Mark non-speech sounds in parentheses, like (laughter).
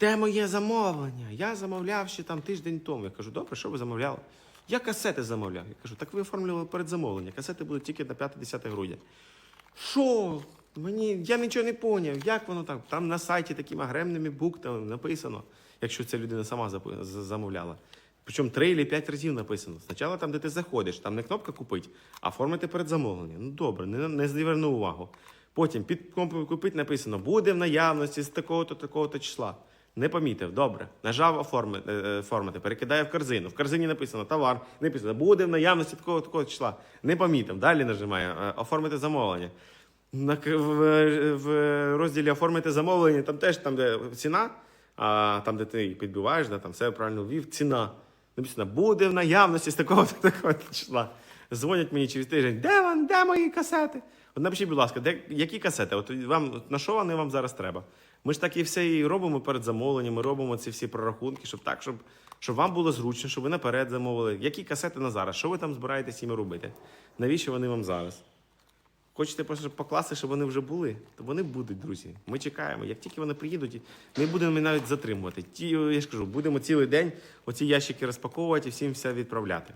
Де моє замовлення? Я замовляв ще там тиждень тому. Я кажу, добре, що ви замовляли? Я касети замовляв. Я кажу, так ви оформлювали передзамовлення. Касети будуть тільки на 5-10 грудня. Що? Мені я нічого не поняв. Як воно так? Там на сайті такими агремними буквами написано, якщо ця людина сама замовляла. Причому три або п'ять разів написано. Спочатку там, де ти заходиш, там не кнопка купить, а оформити передзамовлення. Ну добре, не, не зверну увагу. Потім під купить написано, буде в наявності з такого-то, такого-то числа. Не помітив, добре. Нажав оформити, е, перекидає в корзину. В корзині написано товар, написано, буде в наявності такого такого числа. Не помітив. Далі нажимає е, оформити замовлення. В, в розділі оформити замовлення, там теж там, де ціна, а там, де ти підбиваєш, да, там все правильно ввів, ціна. Написано, буде в наявності з такого (laughs) такого числа. Дзвонять мені через тиждень, де вам, де мої касети? От напишіть, будь ласка, де, які касети? От вам на що вони вам зараз треба? Ми ж так і все і робимо перед замовленням, ми робимо ці всі прорахунки, щоб так, щоб, щоб вам було зручно, щоб ви наперед замовили. Які касети на зараз? Що ви там збираєтесь їми робити? Навіщо вони вам зараз? Хочете просто покласти, щоб вони вже були, то вони будуть, друзі. Ми чекаємо. Як тільки вони приїдуть, не будемо навіть затримувати. Ті, я ж кажу, будемо цілий день оці ящики розпаковувати і всім все відправляти.